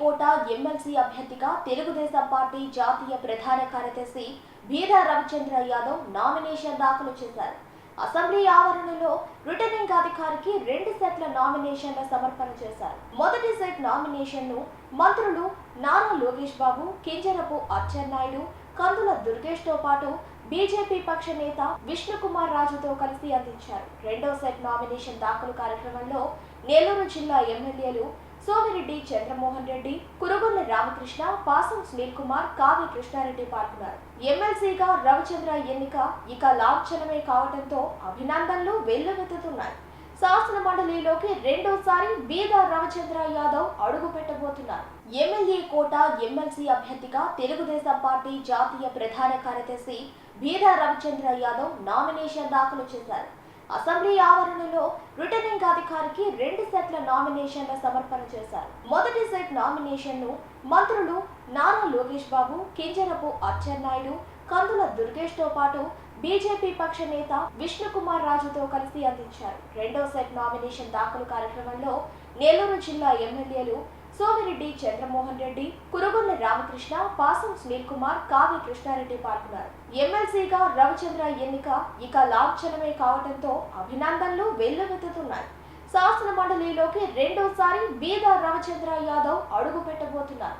కోట MLC అభ్యర్థిగా Telugu Desam party జాతీయ ప్రధాన కార్యదర్శి బీదా రవిచంద్ర యాదవ్ నామినేషన్ దాఖలు చేశారు. అసెంబ్లీ ఆవరణలో రిటర్నింగ్ అధికారికి రెండు సెట్ల నామినేషన్ల సమర్పణ చేశారు. మొదటి సెట్ నామినేషన్ను మంత్రులు నారా లోకేష్ బాబు కింజరపు అచ్చెన్నాయుడు కందుల దుర్గేష్తో పాటు బీజేపీ పక్ష నేత విష్ణుకుమార్ రాజుతో కలిసి అందించారు. రెండో సెట్ నామినేషన్ దాఖలు కార్యక్రమంలో నెల్లూరు జిల్లా ఎమ్మెల్యేలు సోమిరెడ్డి చంద్రమోహన్ రెడ్డి కురుగొల్ల రామకృష్ణ పాసం సునీల్ కుమార్ కావి కృష్ణారెడ్డి పాల్గొన్నారు. ఎమ్మెల్సీగా రవిచంద్ర ఎన్నిక ఇక లాంఛనమే కావడంతో అభినందనలు వెల్లువెత్తుతున్నాయి. శాసన మండలిలోకి రెండోసారి బీదా రవిచంద్ర యాదవ్ అడుగు పెట్టబోతున్నారు. ఎమ్మెల్యే కోట ఎమ్మెల్సీ అభ్యర్థిగా తెలుగుదేశం పార్టీ జాతీయ ప్రధాన కార్యదర్శి బీదా రవిచంద్ర యాదవ్ నామినేషన్ దాఖలు చేశారు. అసెంబ్లీ ఆవరణలో రిటర్నింగ్ అధికారికి రెండు సెట్ల నామినేషన్ల సమర్పణ చేశారు. మొదటి సెట్ నామినేషన్ను మంత్రులు నారా లోకేష్ బాబు కింజరపు అచ్చెన్నాయుడు కందుల దుర్గేష్తో పాటు బీజేపీ పక్ష నేత విష్ణుకుమార్ రాజుతో కలిసి అందించారు. రెండో సెట్ నామినేషన్ దాఖలు కార్యక్రమంలో నెల్లూరు జిల్లా ఎమ్మెల్యేలు సోమిరెడ్డి చంద్రమోహన్ రెడ్డి కురుగొల్ల రామకృష్ణ పాసం సునీల్ కుమార్ కావ్య కృష్ణారెడ్డి పాల్గొన్నారు. ఎమ్మెల్సీగా రవిచంద్ర ఎన్నిక ఇక లాంఛనమే కావడంతో అభినందనలు వెల్లువెత్తుతున్నాయి. శాసన మండలిలోకి రెండోసారి బీదా రవిచంద్ర యాదవ్ అడుగు పెట్టబోతున్నారు